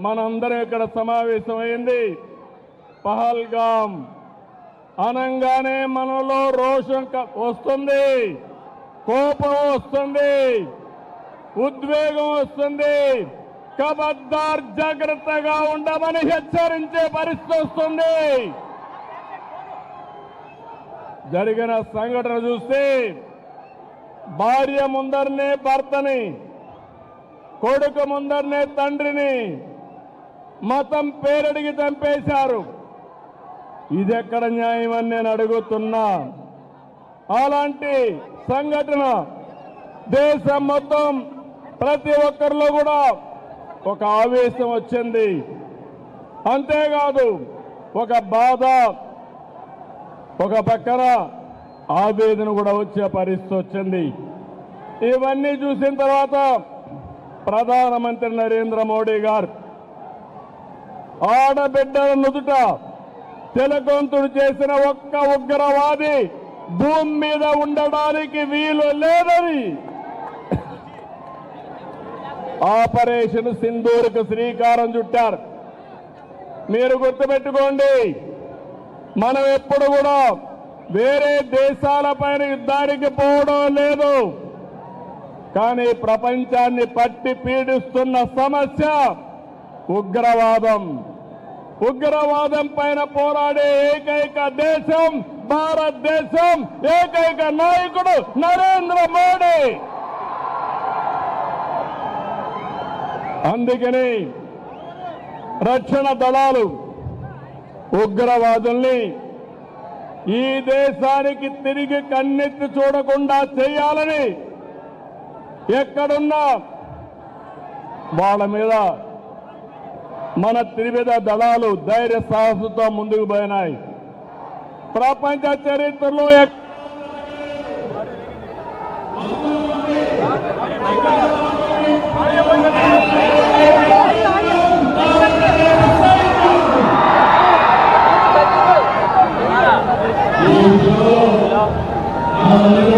మనందరం ఇక్కడ సమావేశమైంది. పహల్గాం. అనంగానే మనలో రోషం క- వస్తుంది. కోపం వస్తుంది. ఉద్వేగం వస్తుంది. కబద్దార్ జాగ్రత్తగా ఉండమని హెచ్చరించే పరిస్థితి వస్తుంది. జరిగిన సంఘటన చూస్తే భార్య ముందరనే భర్తని కొడుకు ముందరనే తండ్రిని మతం పేరడిగి చంపేశారు. ఇది ఎక్కడ న్యాయం అని నేను అడుగుతున్నా. అలాంటి సంఘటన దేశం మొత్తం ప్రతి ఒక్కరిలో కూడా ఒక ఆవేశం వచ్చింది. అంతేకాదు ఒక బాధ ఒక పక్కన ఆవేదన కూడా వచ్చే పరిస్థితి వచ్చింది. ఇవన్నీ చూసిన తర్వాత ప్రధానమంత్రి నరేంద్ర మోడీ గారు ఆడబిడ్డల నుదుట తెలకొంతుడు చేసిన ఒక్క ఉగ్రవాది భూమి మీద ఉండడానికి వీలు లేదని. ఆపరేషన్ సింధూరుకు శ్రీకారం చుట్టారు. మీరు గుర్తుపెట్టుకోండి మనం ఎప్పుడు కూడా వేరే దేశాలపైన యుద్ధానికి పోవడం లేదు. కానీ ప్రపంచాన్ని పట్టి పీడిస్తున్న సమస్య ఉగ్రవాదం. ఉగ్రవాదం పైన పోరాడే ఏకైక దేశం భారతదేశం ఏకైక నాయకుడు నరేంద్ర మోడీ. అందుకని రక్షణ దళాలు ఉగ్రవాదుల్ని ఈ దేశానికి తిరిగి కన్నెత్తి చూడకుండా చేయాలని ఎక్కడున్నా వాళ్ళ మీద మన త్రివిధ దళాలు ధైర్య సాహసంతో ముందుకు పోయినాయి ప్రపంచ చరిత్రలో Hallelujah.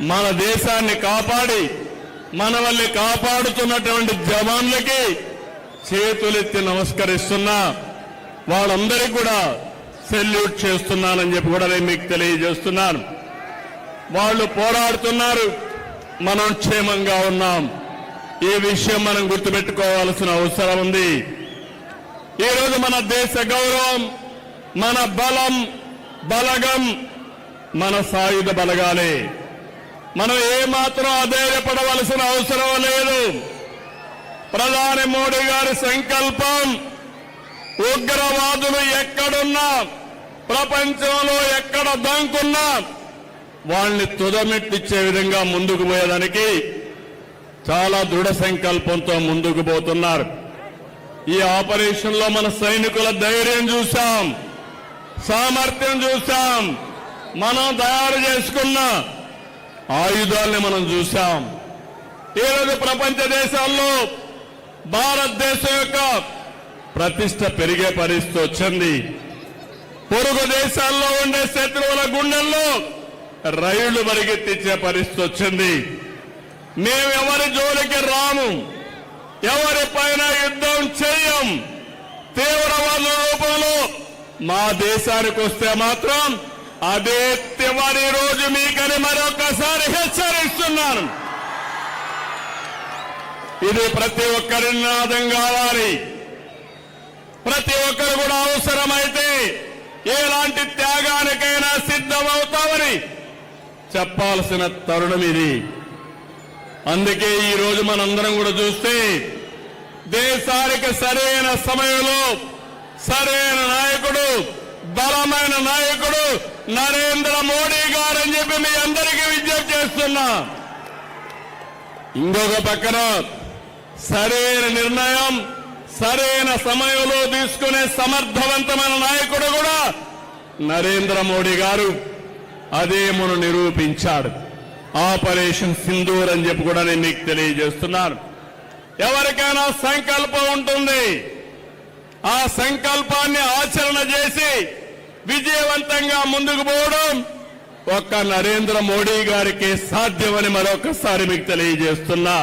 మన దేశాన్ని కాపాడి మనవల్ని కాపాడుతున్నటువంటి జవాన్లకి చేతులెత్తి నమస్కరిస్తున్నా. వాళ్ళందరికీ కూడా సెల్యూట్ చేస్తున్నానని చెప్పి కూడా నేను మీకు తెలియజేస్తున్నాను. వాళ్ళు పోరాడుతున్నారు మనం క్షేమంగా ఉన్నాం. ఈ విషయం మనం గుర్తుపెట్టుకోవాల్సిన అవసరం ఉంది. ఈరోజు మన దేశ గౌరవం మన బలం బలగం మన సాయుధ బలగాలే. మనం ఏమాత్రం అధైర్యపడవలసిన అవసరం లేదు. ప్రధాని మోడీ గారి సంకల్పం ఉగ్రవాదులు ఎక్కడున్నా ప్రపంచంలో ఎక్కడ దంకున్నా వాళ్ళని తుదమెట్టిచ్చే విధంగా ముందుకు పోయేదానికి చాలా దృఢ సంకల్పంతో ముందుకు పోతున్నారు. ఈ ఆపరేషన్లో మన సైనికుల ధైర్యం చూశాం సామర్థ్యం చూశాం మనం తయారు చేసుకున్న ఆయుధాల్ని మనం చూశాం. ఈరోజు ప్రపంచ దేశాల్లో భారతదేశం యొక్క ప్రతిష్ట పెరిగే పరిస్థితి వచ్చింది. పొరుగు దేశాల్లో ఉండే శత్రువుల గుండెల్లో రైళ్ళు పరిగెత్తించే పరిస్థితి వచ్చింది. మేము ఎవరి జోలికి రాము? ఎవరి పైన యుద్ధం చేయం తీవ్రవాద రూపంలో మా దేశానికి వస్తే మాత్రం అదే తివరి రోజు మీకని మరొకసారి హెచ్చరిస్తున్నాను. ఇది ప్రతి ఒక్కరి నాదం కావాలి. ప్రతి ఒక్కరు కూడా అవసరమైతే ఎలాంటి త్యాగానికైనా సిద్ధమవుతామని చెప్పాల్సిన తరుణం ఇది. అందుకే ఈ రోజు మనందరం కూడా చూస్తే దేశానికి సరైన సమయంలో సరైన నాయకుడు బలమైన నాయకుడు నరేంద్ర మోడీ గారని చెప్పి మీ అందరికీ విజ్ఞప్తి చేస్తున్నా. ఇంకొక పక్కన సరైన నిర్ణయం సరైన సమయంలో తీసుకునే సమర్థవంతమైన నాయకుడు కూడా నరేంద్ర మోడీ గారు. అదేమును నిరూపించాడు. ఆపరేషన్ సింధూర్ అని చెప్పి కూడా నేను మీకు తెలియజేస్తున్నాను. ఎవరికైనా సంకల్పం ఉంటుంది. ఆ సంకల్పాన్ని ఆచరణ చేసి విజయవంతంగా ముందుకు పోవడం ఒక్క నరేంద్ర మోడీ గారికి సాధ్యమని మరొకసారి మీకు తెలియజేస్తున్నా.